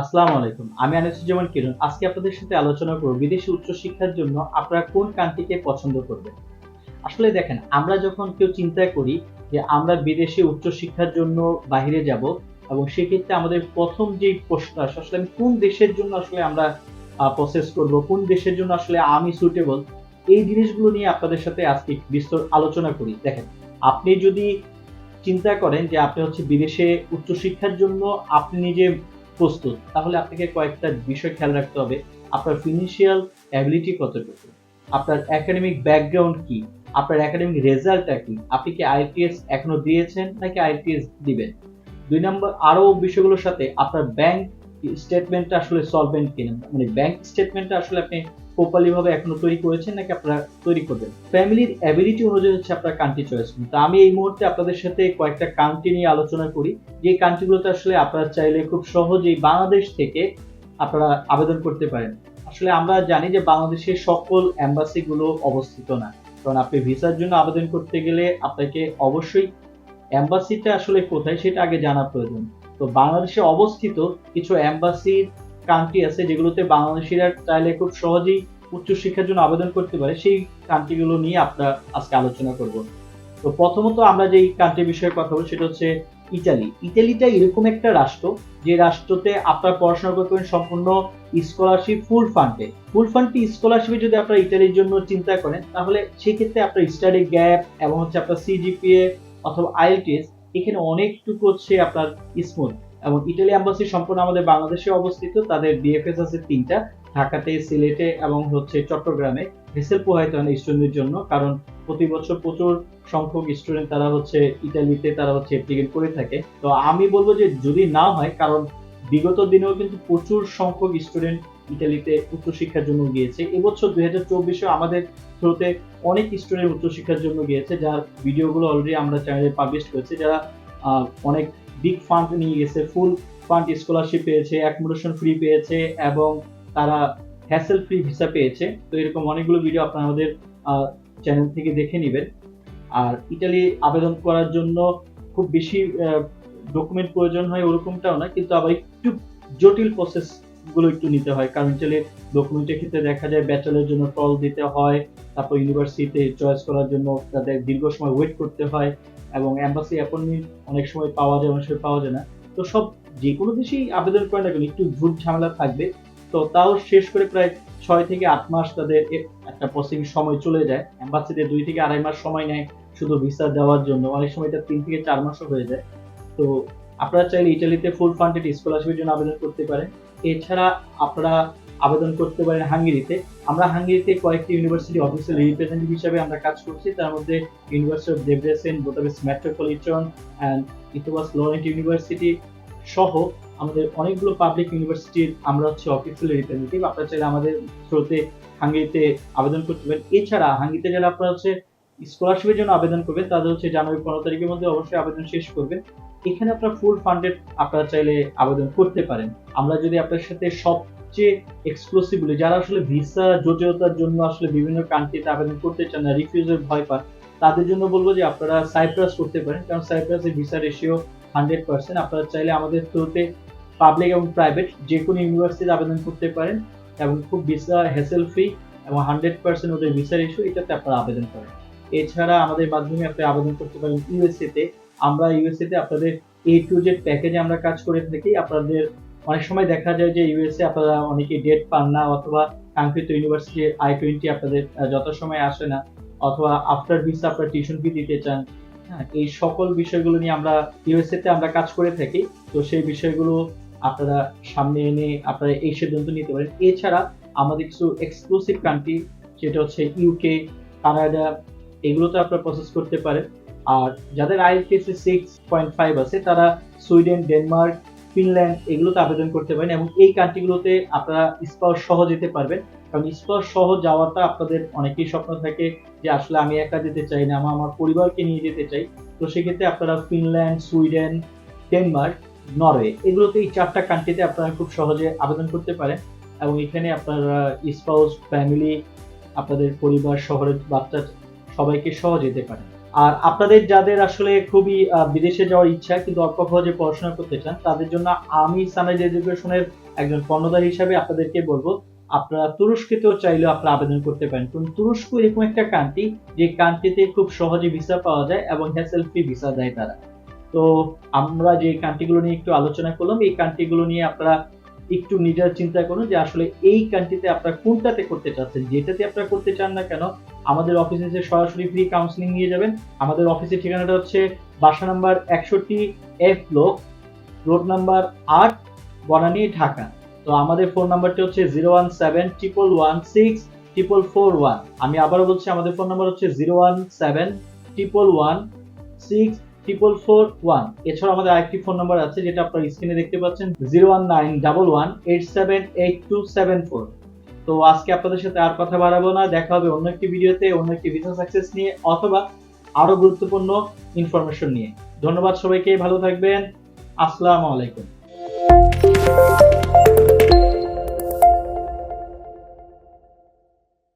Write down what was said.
আসসালামু আলাইকুম, আমি আনিসুজ্জামান কিরণ। আজকে আপনাদের সাথে আলোচনা করব বিদেশি উচ্চশিক্ষার জন্য আপনারা কোন কান্ট্রিকে পছন্দ করবেন। আসলে দেখেন, আমরা যখন কেউ চিন্তা করি যে আমরা বিদেশে উচ্চশিক্ষার জন্য বাইরে যাব এবং সেক্ষেত্রে আমাদের প্রথম যে প্রশ্ন আসে, আসলে আমি কোন দেশের জন্য আসলে আমরা প্রসেস করব, কোন দেশের জন্য আসলে আমি সুটেবল এই জিনিসগুলো নিয়ে আপনাদের সাথে আজকে বিস্তর আলোচনা করি। দেখেন, আপনি যদি চিন্তা করেন যে আপনি হচ্ছে বিদেশে উচ্চশিক্ষার জন্য আপনি নিজে প্রস্তুত, তাহলে আপনাকে কয়েকটা বিষয় খেয়াল রাখতে হবে। আপনার ফিনান্সিয়াল অ্যাবিলিটি কতটুকু? আপনার একাডেমিক ব্যাকগ্রাউন্ড কি? আপনার একাডেমিক রেজাল্টটা কি? আপনি কি আইটিএস এখনও দিয়েছেন নাকি আইটিএস দিবেন? দুই নম্বর আরও বিষয়গুলোর সাথে আপনার ব্যাংক স্টেটমেন্টটা আসলে সলভেন্ট কিনা? মানে ব্যাংক স্টেটমেন্টটা আসলে আপনি প্রপারলি ভাবে এখনও তৈরি করেছেন নাকি আপনারা তৈরি করবেন? ফ্যামিলির অ্যাবিলিটি অনুযায়ী হচ্ছে আপনার কান্ট্রি চয়েস তো আমি এই মুহূর্তে আপনাদের সাথে কয়েকটা কান্ট্রি নিয়ে আলোচনা করি। যে কান্ট্রিগুলোতে আসলে আপনারা চাইলে খুব সহজেই বাংলাদেশ থেকে আপনারা আবেদন করতে পারেন। আসলে আমরা জানি যে বাংলাদেশের সকল এম্বাসিগুলো অবস্থিত না। কারণ আপনি ভিসার জন্য আবেদন করতে গেলে আপনাকে অবশ্যই এম্বাসিটা আসলে কোথায় সেটা আগে জানা প্রয়োজন। তো বাংলাদেশে অবস্থিত কিছু এম্বাসির কান্ট্রি আছে যেগুলোতে বাংলাদেশিরা চাইলে খুব সহজেই উচ্চশিক্ষার জন্য আবেদন করতে পারে, সেই কান্ট্রিগুলো নিয়ে আমরা আজকে আলোচনা করব। তো প্রথমত আমরা যেই কান্ট্রি বিষয়ে কথা বলি সেটা হচ্ছে ইটালি ইটালিটা এরকম একটা রাষ্ট্র যে রাষ্ট্রতে আপনার পড়াশোনা করবেন সম্পূর্ণ স্কলারশিপ ফুল ফান্ডে ফুল ফান্ডটি স্কলারশিপে যদি আপনারা ইটালির জন্য চিন্তা করেন, তাহলে সেক্ষেত্রে আপনার স্টাডি গ্যাপ এবং হচ্ছে আপনার সিজিপিএ অথবা আইএলটিএস এখানে অনেকটুকু হচ্ছে আপনার স্মুথ এবং ইটালি অ্যাম্বাসি সম্পূর্ণ আমাদের বাংলাদেশে অবস্থিত। তাদের বিএফএস আছে তিনটা, ঢাকাতে, সিলেটে এবং হচ্ছে চট্টগ্রামে। ভেসেল প্রবাহিত হয় স্টুডেন্টদের জন্য, কারণ প্রতি বছর প্রচুর সংখ্যক স্টুডেন্ট তারা হচ্ছে ইটালিতে তারা হচ্ছে অ্যাপ্লিকেট করে থাকে। তো আমি বলব যে যদি না হয়, কারণ বিগত দিনেও কিন্তু প্রচুর সংখ্যক স্টুডেন্ট ইটালিতে উচ্চশিক্ষার জন্য গিয়েছে। এবছর দুই হাজার চব্বিশে আমাদের থ্রুতে অনেক স্টুডেন্ট উচ্চশিক্ষার জন্য গিয়েছে, যার ভিডিওগুলো অলরেডি আমরা চ্যানেলে পাবলিশ করেছি, যারা অনেক বিগ ফান্ড নিয়ে গেছে ফুল ফান্ড স্কলারশিপ পেয়েছে অ্যাকোমোডেশন ফ্রি পেয়েছে এবং তারা হ্যাসেল ফ্রি ভিসা পেয়েছে। তো এরকম অনেকগুলো ভিডিও আপনারা আমাদের চ্যানেল থেকে দেখে নেবেন। আর ইটালি আবেদন করার জন্য খুব বেশি ডকুমেন্ট প্রয়োজন হয় ওরকমটাও না কিন্তু আবার একটু জটিল প্রসেসগুলো একটু নিতে হয়। কারণ ইটালি ডকুমেন্টের ক্ষেত্রে দেখা যায় ব্যাচেলের জন্য টল দিতে হয়, তারপর ইউনিভার্সিটিতে চয়েস করার জন্য তাদের দীর্ঘ সময় ওয়েট করতে হয়। এবং অ্যাম্বাসি অ্যাপয়েন্টমেন্ট অনেক সময় পাওয়া যায়, অনেক সময় পাওয়া যায় না। তো সব যে কোনো দেশেই আবেদন করে না কেন, একটু ঝুট ঝামেলা থাকবে। তো তাও শেষ করে প্রায় ছয় থেকে আট মাস তাদের একটা প্রসেসিং সময় চলে যায়। অ্যাম্বাসিতে দুই থেকে আড়াই মাস সময় নেয় শুধু ভিসা দেওয়ার জন্য। অনেক সময় এটা তিন থেকে চার মাসও হয়ে যায়। তো আপনারা চাইলে ইটালিতে ফুল ফান্ডেড স্কলারশিপের জন্য আবেদন করতে পারেন। এছাড়া আপনারা আবেদন করতে পারেন হাঙ্গেরিতে। আমরা হাঙ্গেরিতে কয়েকটি ইউনিভার্সিটি অফিসিয়াল রিপ্রেজেন্টেটিভ হিসাবে আমরা কাজ করছি। তার মধ্যে ইউনিভার্সিটি অফ দেবরেসেন বোতাবেস মেট্রোপলিটন অ্যান্ড ইথোবাস লরেন্ট ইউনিভার্সিটি সহ আমাদের অনেকগুলো পাবলিক ইউনিভার্সিটির আমরা হচ্ছে অফিসিয়াল রিপ্রেজেন্টেটিভ আপনারা চাইলে আমাদের থ্রুতে হাঙ্গেরিতে আবেদন করতে পারেন। এছাড়া হাঙ্গেরিতে যারা আপনারা হচ্ছে স্কলারশিপের জন্য আবেদন করবেন তাদের হচ্ছে জানুয়ারি পনেরো তারিখের মধ্যে অবশ্যই আবেদন শেষ করবেন। এখানে আপনার ফুল ফান্ডেড আপনারা চাইলে আবেদন করতে পারেন। আমরা যদি আপনার সাথে সবচেয়ে এক্সক্লুসিভলি যারা আসলে ভিসা জটিলতার জন্য আসলে বিভিন্ন কান্ট্রিতে আবেদন করতে চান না রিফিউজের ভয় পান, তাদের জন্য বলব যে আপনারা সাইপ্রাস করতে পারেন। কারণ সাইপ্রাসের ভিসা রেশিও হান্ড্রেড পার্সেন্ট আপনারা চাইলে আমাদের থ্রুতে পাবলিক এবং প্রাইভেট যে কোনো ইউনিভার্সিটিতে আবেদন করতে পারেন। এবং খুব ভিসা হ্যাসেল ফ্রি এবং হান্ড্রেড পার্সেন্ট ওদের ভিসা রেশিও এটাতে আপনারা আবেদন করেন। এছাড়া আমাদের মাধ্যমে আপনি আবেদন করতে পারেন ইউএসএ তে আমরা ইউএসএ তে আপনাদের এ টু জেড প্যাকেজে আমরা কাজ করে থাকি। আপনাদের অনেক সময় দেখা যায় যে ইউএসএ আপনারা অনেকে ডেট পান না অথবা কাঙ্ক্ষিত ইউনিভার্সিটি আই টোয়েন্টি আপনাদের যথাসময়ে আসে না অথবা আফটার ভিসা আপনার টিউশন ফি দিতে চান। হ্যাঁ এই সকল বিষয়গুলো নিয়ে আমরা ইউএসএ তে আমরা কাজ করে থাকি। তো সেই বিষয়গুলো আপনারা সামনে এনে আপনারা এই সিদ্ধান্ত নিতে পারেন। এছাড়া আমাদের কিছু এক্সক্লুসিভ কান্ট্রি যেটা হচ্ছে ইউকে কানাডা এগুলোতে আপনারা প্রসেস করতে পারেন। আর যাদের আইএলটিএস সিক্স পয়েন্ট ফাইভ আছে, তারা সুইডেন, ডেনমার্ক, ফিনল্যান্ড এগুলোতে আবেদন করতে পারেন এবং এই কান্ট্রিগুলোতে আপনারা স্পাউস সহ যেতে পারবেন। কারণ স্পাউস সহ যাওয়াটা আপনাদের অনেকেই স্বপ্ন থাকে যে আসলে আমি একা যেতে চাই না, আমার আমার পরিবারকে নিয়ে যেতে চাই। তো সেক্ষেত্রে আপনারা ফিনল্যান্ড, সুইডেন, ডেনমার্ক, নরওয়ে এগুলোতে এই চারটা কান্ট্রিতে আপনারা খুব সহজে আবেদন করতে পারেন এবং এখানে আপনারা স্পাউস ফ্যামিলি আপনাদের পরিবার, শহরের বাচ্চা সবাইকে সহ যেতে পারেন আর আপনাদের যাদের আসলে খুবই বিদেশে যাওয়ার ইচ্ছা কিন্তু অল্প সহজে পড়াশোনা করতে চান, তাদের জন্য আমি সানাইজ এডুকেশনের একজন পণ্যদার হিসাবে আপনাদেরকে বলব, আপনারা তুরস্কেতেও চাইলেও আপনারা আবেদন করতে পারেন। কারণ তুরস্ক এরকম একটা কান্ট্রি যে কান্ট্রিতে খুব সহজে ভিসা পাওয়া যায় এবং হ্যাসেল ফ্রি ভিসা দেয় তারা। তো আমরা যে কান্ট্রিগুলো নিয়ে একটু আলোচনা করলাম, এই কান্ট্রিগুলো নিয়ে আপনারা একটু নিজের চিন্তা করুন যে আসলে এই কান্ট্রিতে আপনারা কোনটাতে করতে চাচ্ছেন? যেটাতে আপনারা করতে চান না কেন, আমাদের অফিসে এসে সরাসরি ফ্রি কাউন্সিলিং নিয়ে যাবেন। আমাদের অফিসের ঠিকানাটা হচ্ছে বাসা নাম্বার একষট্টি এফ ব্লক রোড নাম্বার আট, বনানী, ঢাকা। তো আমাদের ফোন নাম্বারটি হচ্ছে zero one seven triple one six triple four one আমি আবারও বলছি, আমাদের ফোন নাম্বার হচ্ছে zero one seven triple one six triple four one এছাড়া আমাদের আরেকটি ফোন নাম্বার আছে, যেটা আপনার স্ক্রিনে দেখতে পাচ্ছেন zero one nine double one eight seven eight two seven four তো আজকে আপনাদের সাথে আর কথা বাড়াবো না, দেখা হবে অন্য একটি ভিডিওতে, অন্য একটি বিজনেস সাকসেস নিয়ে, অথবা আরও গুরুত্বপূর্ণ ইনফরমেশন নিয়ে। ধন্যবাদ সবাইকে, ভালো থাকবেন। আসসালামু আলাইকুম।